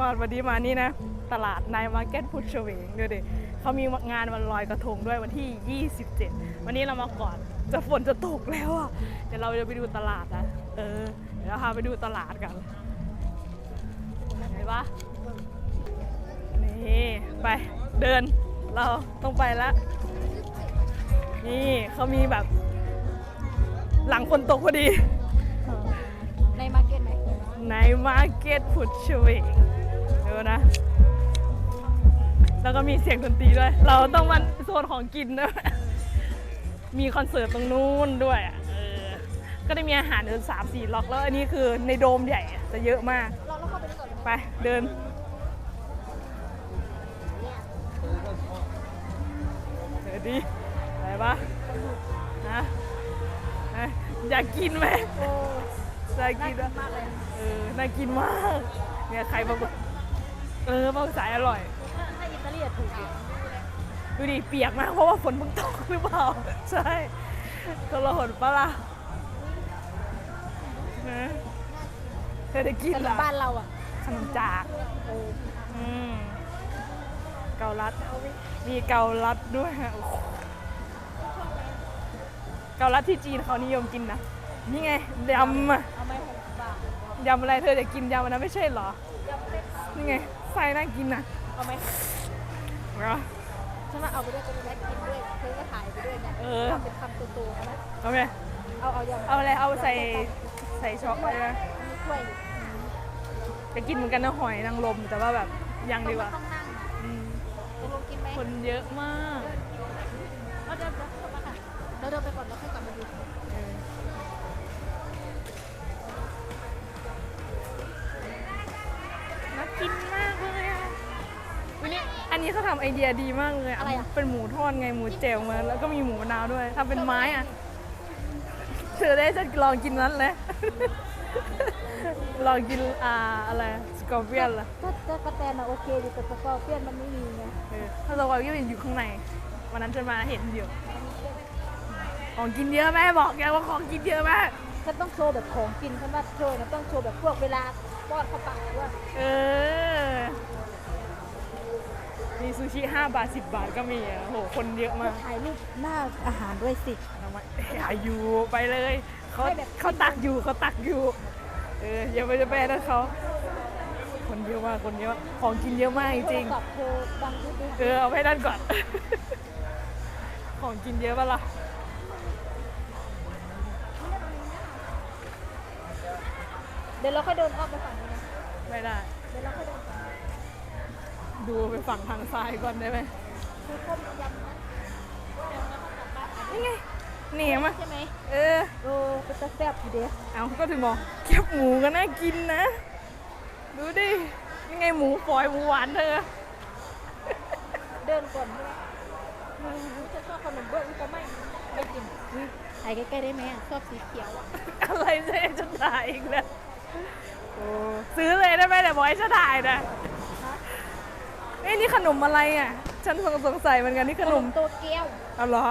มาวันนี้มานี่นะ ตลาดนายมาร์เก็ตพุทธเฉวงดูดิเขามีงานวันลอยกระทงด้วยวันที่ 27 วันนี้เรามาก่อนจะฝนจะตกแล้วอะเดี๋ยวเราจะไปดูตลาดนะเออเดี๋ยวเราพาไปดูตลาดกันเห็นปะนี่ไปเดินเราต้องไปแล้วนี่เขามีแบบ หลังฝนตกพอดีในมาร์เก็ตไหมในมาร์เก็ตพุทธเฉวง เดี๋ยวนะ แล้วก็มีเสียงดนตรีด้วย เราต้องมาโซนของกินด้วย มีคอนเสิร์ตตรงนู้นด้วยอะเออก็ได้มีอาหารเดินสามสี่ล็อกแล้ว อันนี้คือในโดมใหญ่อะจะเยอะมาก เราเราเข้าไปดูก่อนเลยไหมไปเดิน เดี๋ยวดิอะไรปะฮะฮะอยากกินไหมโอ้อยากน่ากินกิอะนมากเลยเออน่ากินมาก เนี่ยใครมาบอก เออมาสายอร่อยถ้าถ้าอิตาลีอะถูกอีกดูดิเปียกมากเพราะว่าฝนเพิ่งตกหรือเปล่า ใช่ทรหดปะล่ะนะเธอได้กินแต่เหรอบ้านเราอะขนมจากเอออืมเกาลัด มีเกาลัดด้วยฮะโอ้โหเกาลัดที่จีนเขานิยมกินนะ นี่ไงยำอะเอาไหมหกบาทยำอะไรเธอจะกินยำอันนั้นไม่ใช่เหรอยำเล็ก นี่ไงไส้น่ากินนะเอาไหมเหรอฉันว่าเอาไปด้วยจะได้กินด้วยเธอก็ถ่ายไปด้วยไงเออทำเป็นคำตัวๆเอาไหมเอาไหมเอาเอายำเอาอะไรเอาใส่ใส่ช็อกเลยนะมีถ้วยอยู่จะกินเหมือนกันนะหอยนางรมแต่ว่าแบบยังดีกว่าต้องนั่งอืมจะลงกินไหมคนเยอะมากเราเดินเดินเข้ามาค่ะเราเดินไปก่อนแล้วค่อยกลับมาดู กินมากเลยอะวันนี้อันนี้เขาทำไอเดียดีมากเลยเป็นหมูทอดไงหมูเจลมาแล้วก็มีหมูมะนาวด้วยทำเป็นไม้อะเธอได้จะลองกินนั้นเลย ลองกินอ่าอะไรสกอร์เปียนล่ะถ้าถ้ากระแตนอะโอเคอยู่แต่สกอร์เปียนมันไม่มีไงเออถ้าสกอร์เปียนอยู่ข้างในวันนั้นฉันมาเห็นอยู่ของกินเยอะแม่บอกแกว่าของกินเยอะมาก ฉันต้องโชว์แบบของกินฉันว่าโชว์นะต้องโชว์แบบพวกเวลา ป้อนเข้าปากด้วยเออ มีซูชิ 5 บาท 10 บาทก็มีอะโห คนเยอะมากถ่ายรูปหน้าอาหารด้วยสิ ทำไมอย่าอยู่ไปเลยเขาไม่แบบ เขาตักอยู่เขาตักอยู่ เอออย่าไปจะแปรนะเขา คนเยอะมาก คนเยอะของกินเยอะมากจริง กับเธอดังที่ดูๆเออเอาไปนั่นก่อน ของกินเยอะปะล่ะ ดี๋ยวเราค่อยเดินอ้อมไปฝั่งนี้นะไม่ได้ เดี๋ยวเราค่อยเดินดูไปฝั่งทางซ้ายก่อนได้ไหมคือก้มยำนะนี่ไงเหนียมอะใช่ไหมเออโอ้เป็นตะแซ่บอยู่เด้เอาก็ถึงบอกแคบหมูก็น่ากินนะ ดูดิยังไงหมูฝอยหมูหวานเธอ เดินก่อนใช่ไหมฉันชอบขนมเบื้องแต่ไม่ไม่กินถ่ายใกล้ๆได้ไหมอะชอบสีเขียวอะ อะไรเจ๊จะถ่ายอีกแล้วโอ้ ซื้อเลยได้ไหมแต่บอกให้ฉันถ่ายนะเอ้ยนี่ขนมอะไรอะ ฉันสงสัยเหมือนกันนี่ขนมโตเกียวเอาเหรอ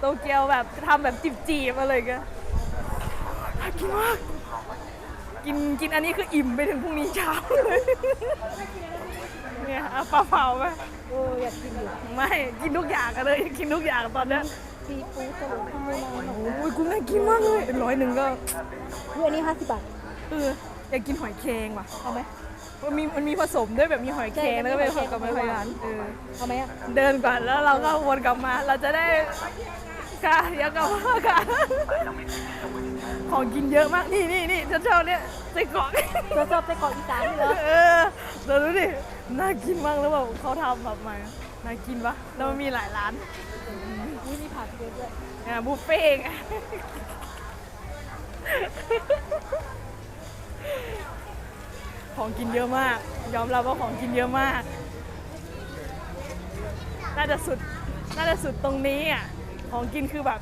โตเกียวแบบทำแบบจีบๆอะไรกันน่ากินมากกินกินอันนี้คืออิ่มไปถึงพรุ่งนี้เช้าเลยเนี่ยเอาปลาเผาไหมโอ้อยากกินอยู่ไม่กินทุกอย่างกันเลยกินทุกอย่างตอนเนี้ยซีฟู้ดสลัดข้าวมันโอ้ยกูน่ากินมากเลยร้อยหนึ่งก็คืออันนี้ห้าสิบบาท เอออยากกินหอยแครงว่ะเอาไหมมันมีมันมีผสมด้วยแบบมีหอยแครงใช่แล้วก็เป็นมีหหออยยแครงกับไม้พายานเออเอาไหมอะเดินก่อนแล้วเราก็วนกลับมา เราจะได้ค่ะเดี๋ยวกลับมาค่ะของกินเยอะมากนี่นี่นี่ฉันชอบเนี่ยไส้กรอกเธอชอบไส้กรอกอีสานนี่เหรอเออเดี๋ยวดูดิน่ากินมากแล้วแบบเขาทำแบบมาน่ากินปะแล้วมันมีหลายร้านนี่มีผักเยอะด้วยอะบุฟเฟ่ต์ไง ของกินเยอะมาก ยอมรับว่าของกินเยอะมาก น่าจะสุด น่าจะสุดตรงนี้อะ ของกินคือแบบ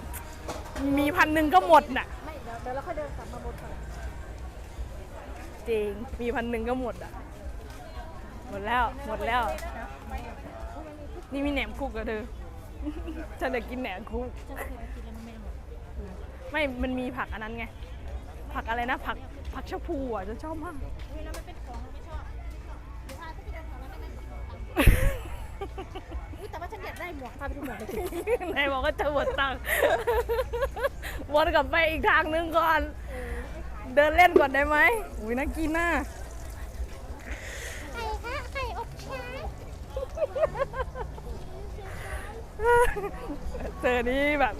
มีพันหนึ่งก็หมดน่ะ ไม่เดี๋ยวเดี๋ยวเราค่อยเดินกลับมาบนก่อนจริง มีพันหนึ่งก็หมดอะ หมดแล้ว หมดแล้ว นี่มีแหนมคุกกับเธอ ฉันจะกินแหนมคุก จะเคยกินแล้วไม่หมดไม่ มันมีผักอันนั้นไง ผักอะไรนะ ผักผักชะพูอะจะชอบมากเฮ้ยแล้วมันเป็นของเราไม่ชอบ อุ๊ยแต่ว่าฉันอยากได้หมวกพา ไปดูหมวกเลยสินายบอกว่าจะหมดตังค์วนกลับไปอีกทางนึงก่อน เดินเล่นก่อนได้ไหมอุ้ยน่ากินน่ะไข่คะไข่อบช้างเจอนี่แบบ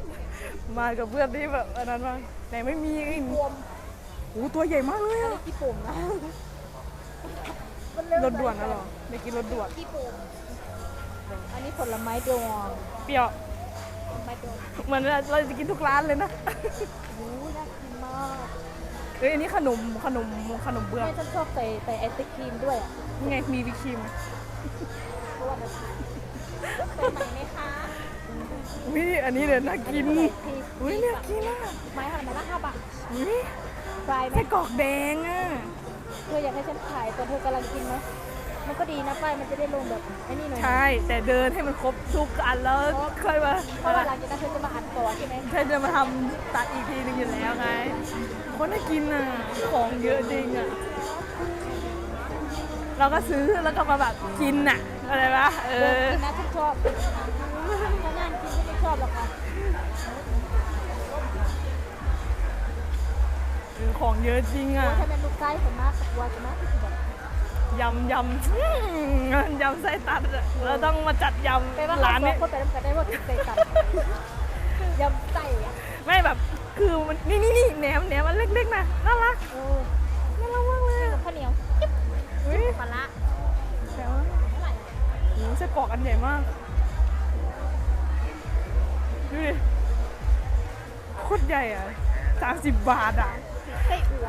มากับเพื่อนที่แบบอันนั้นมาแต่ไม่มีไอ้รวมโอ้ตัวใหญ่มากเลยอันอะนี้กี่ปุ่มนะรถด่วนนะเหรอได้กินรถด่วนกี่ปุ่มอันนี้ผลไม้ดองเปรี้ยวผลไม้ดองเหมือนเราจะกินทุกร้านเลยนะโอ้ยน่ากินมากเอ้ยอันนี้ขนมขนมขนมเบื้องแม่ฉันชอบใส่ใส่ไอศครีมด้วยอะนี่ไงมีวิปครีมเพราะว่ามันใส่ใหม่ไหมคะวิอันนี้เลยน่ากินอัอุ้ยน่ากินอะไม้ค่ะไม้ละห้าบาทอุ้ยฟรายไหมไส้กรอกแดงอะเธออยากให้ฉันขายตอนเธอกำลังกินไหม มันก็ดีนะป้ายมันจะได้ลงแบบไอ้นี่หน่อยใช่ แต่เดินให้มันครบทุกอันแล้วค่อยมาเพราะว่าหลังจากนั้นเธอจะมาอัดต่อใช่ไหมใช่จะมาทำตัดอีกทีนึงอยู่แล้วไงคนน่ากินอะของเยอะจริงอะเราก็ซื้อแล้วก็มาแบบกินอะอะไรปะเอเอออกินนะฉันชอบถ้างานกินฉันไม่ชอบหรอกค่ะของเยอะจริงเพราะอะ ถ้าเป็นลูกไส้ผมมากกลัวจะมากที่สุดแบบ ยำยำอื้อยำไส้ตัดอะเราต้องมาจัดยไปว่าำเราร้านสอนี้งคนไปทำกันได้ว่าติดใจกันยำไส้อะไม่แบบคือมันนี่นี่นี่แหนมแหนมมันเล็กๆนะน่ารักเออน่ารักมากเลยอะข้าวเหนียวจิ๊บอุ้ยปลาละแต่ว่าโอ้โหไส้กรอกอันใหญ่มากดูดิโคตรใหญ่อะสามสิบบาทอะ ไส้อั่ว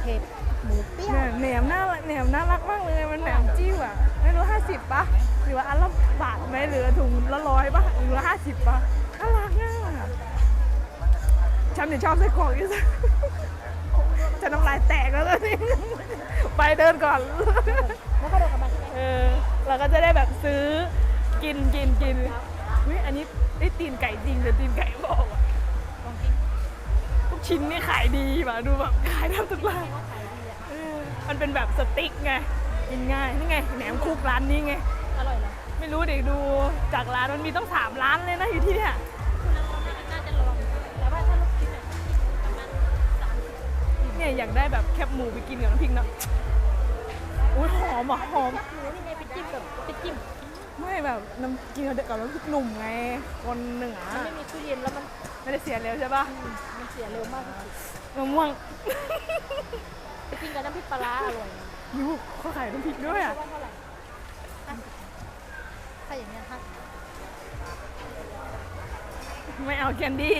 เผ็ด หมูเปรี้ยว แหนมน่ารักแหนมน่ารักมากเลยมันแหนมจิ้วอะ ไม่รู้ห้าสิบปะหรือว่าอันละบาทไหมหรือถุงละร้อยปะหรือว่าห้าสิบปะน่ารักอะฉันเนี่ยชอบไส้กรอกที่สุดจะน้ำลายแตกแล้วตอนนี้ไปเดินก่อน แล้วก็เดินกลับมาเออเราก็จะได้แบบซื้อกินกินกินอุ้ยอันนี้ได้ตีนไก่จริงแต่ตีนไก่บอกอะลอกินทุกชิ้นนี่ขายดีป่ะดูแบบขายแทบทุกร้าน มันเป็นแบบสติ๊กไงกินง่ายนี่ไงแหนมคุกร้านนี้ไง อร่อยเหรอไม่รู้เด็กดูจากร้านมันมีต้องสามร้านเลยนะอยู่ที่เนี่ยน่าจะลองแต่ว่าถ้าลูกชิ้นอะประมาณสามสิบเนี่ยอยากได้แบบแคบหมูไปกินกับน้ำพริกเนาะอุ้ยหอมอะหอม หมูนี่ไงไปจิ้มกับไปจิ้มไม่แบบน้ำกินกับน้ำพริกหนุ่มไงคนเหนือมันไม่มีตู้เย็นแล้วมันไม่ได้เสียเร็วใช่ปะมันเสียเร็วมากที่สุดมะม่วง ไปกินกับน้ำพริกปลาร้าอร่อยยูเขาขายน้ำพริกด้วยอะ ว่าเท่าไหร่ห้าสิบถ้าอย่างเงี้ยห้าสิบไม่เอาแคนดี้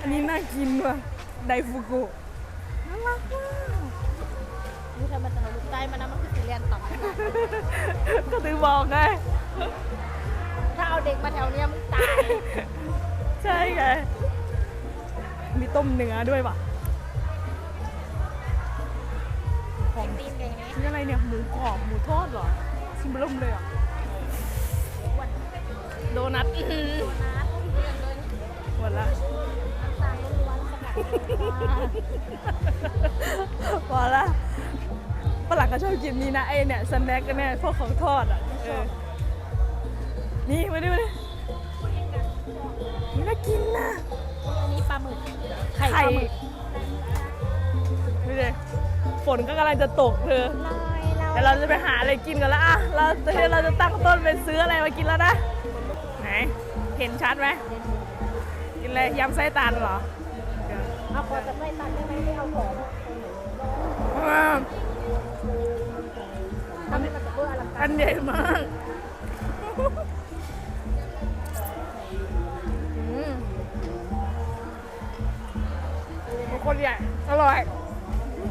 อันนี้น่ากินว่ะ ไดฟูกุ น่ารักมากนี่ถ้ามันจะเอาลูกได้มานะมันคือสีเรียนต่ำก็ถือบอกไง ถ้าเอาเด็กมาแถวเนี้ยมึงตาย ใช่ไง มีต้มเนื้อด้วยว่ะ ตีนไงไหมนี่อะไรเนี่ยหมูกรอบหมูทอดเหรอชิมเริ่มเลยอะอ้วนโดนัทอื้อหือตัวน้ำเรียนเลยหมดละน้ำตาลล้วนๆสกัดมาพอละฝรั่งก็ชอบกินนี่นะไอเนี่ยสแน็คเนี่ยพวกของทอดอะเออนี่มาดิมาดินี่น่ากินนะอันนี้ปลาหมึกไข่ไข่ปลาหมึก ไม่ใช่ฝนก็กำลังจะตกเธอลอยเราแต่เราจะไปหาอะไรกินกันแล้วอะเราจะเราจะตั้งต้นไปซื้ออะไรมากินแล้วนะไหนเห็นชัดไหมกินอะไรยำไส้ตันเหรอเอาขอจะไม่ตัดได้ไหมไม่เอาของอ่าทำให้มันจะเบื่ออลังกาอัรนใหญ่มากอืมคนใหญ่อร่อย